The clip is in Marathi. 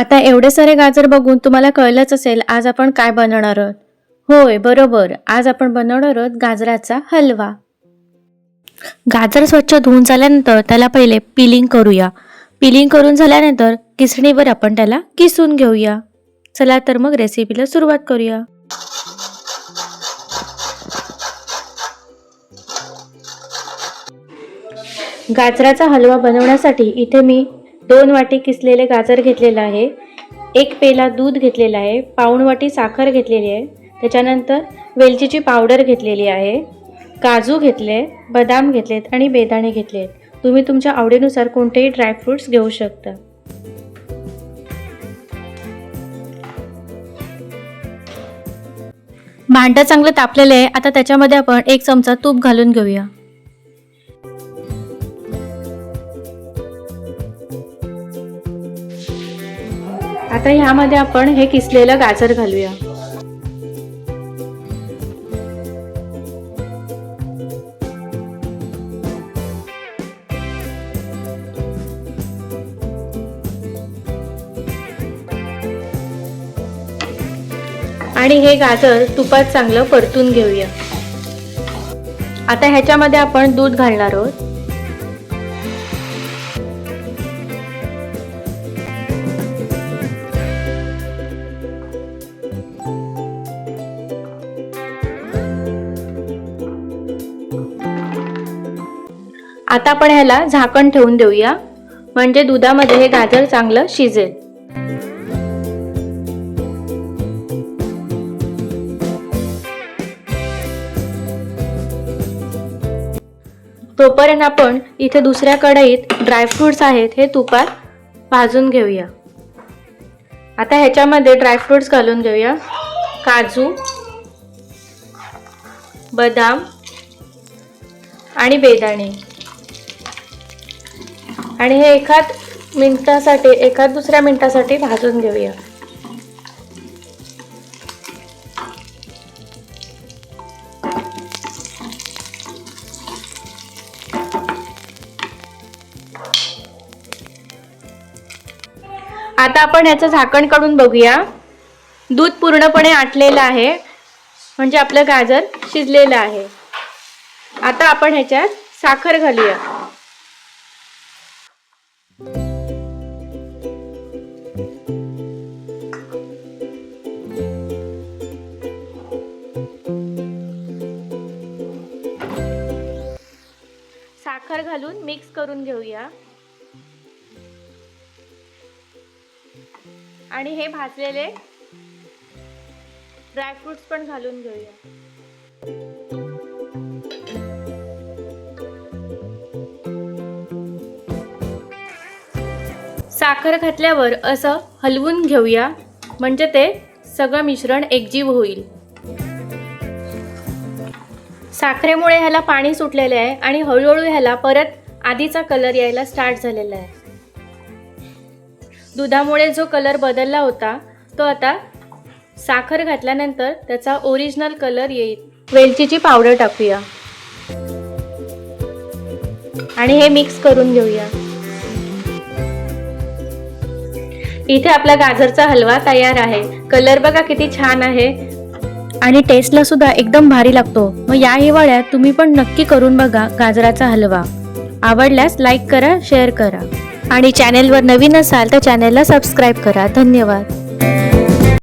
आता एवढे सारे गाजर बघून तुम्हाला कळलंच असेल आज आपण काय बनवणार आहोत. होय बरोबर. आज आपण बनवणार आहोत गाजराचा हलवा. गाजर स्वच्छ धुवून झाल्यानंतर त्याला पहिले पिलिंग करूया. पिलिंग करून झाल्यानंतर किसणीवर आपण त्याला किसून घेऊया. चला तर मग रेसिपीला सुरुवात करूया. गाजराचा हलवा बनवण्यासाठी इथे मी दोन वाटी किसलेले गाजर घेतलेलं आहे एक पेला दूध घेतलेला आहे पाऊण वाटी साखर घेतलेली आहे त्याच्यानंतर वेलचीची पावडर घेतलेली आहे काजू घेतले बदाम घेतलेत आणि बेदाणे घेतलेत. तुम्ही तुमच्या आवडीनुसार कोणतेही ड्रायफ्रुट्स घेऊ शकता. भांडं चांगलं तापलेलं आहे आता त्याच्यामध्ये आपण एक चमचा तूप घालून घेऊया. आता ह्यामध्ये आपण हे किसलेलं गाजर घालूया. आणि हे गाजर तुपात चांगलं परतून घेऊया. आता ह्याच्यामध्ये आपण दूध घालणार आहोत. आता आपण ह्याला झाकण ठेवून देऊया. म्हणजे दुधामध्ये हे गाजर चांगलं शिजेल. तोपर्यंत आपण इथे दुसऱ्या कढईत ड्रायफ्रुट्स आहेत हे तुपात भाजून घेऊया. आता ह्याच्यामध्ये ड्रायफ्रुट्स घालून घेऊया. काजू बदाम आणि बेदाणे. आणि हे एखाद मिनिटासाठी एखाद दुसऱ्या मिनटासाठी भाजून घेऊया. आता आपण ह्याचं झाकण काढून बघूया. दूध पूर्णपणे आटलेलं आहे. म्हणजे आपलं गाजर शिजलेलं आहे. आता आपण ह्याच्यात साखर घालूया. साखर घालून मिक्स करून घेऊया. आणि हे भाजलेले ड्रायफ्रुट्स पण घालून घेऊया. साखर घातल्यावर असं हलवून घेऊया. म्हणजे ते सगळं मिश्रण एकजीव होईल. साखरेमुळे ह्याला पाणी सुटलेले आहे आणि हळूहळू ह्याला परत आधीचा कलर यायला स्टार्ट झालेला आहे. दुधामुळे जो कलर बदलला होता तो आता साखर घातल्यानंतर त्याचा ओरिजिनल कलर येईल. वेलचीची पावडर टाकूया. आणि हे मिक्स करून घेऊया. इथे आपला गाजरचा हलवा तयार आहे. कलर बघा किती छान आहे. आणि टेस्टला सुद्धा एकदम भारी लागतो. मग या हिवाळ्यात तुम्ही पण नक्की करून बघा गाजराचा हलवा. आवडल्यास लाईक करा शेअर करा. आणि चॅनेलवर नवीन असाल तर चॅनेलला सबस्क्राईब करा. धन्यवाद.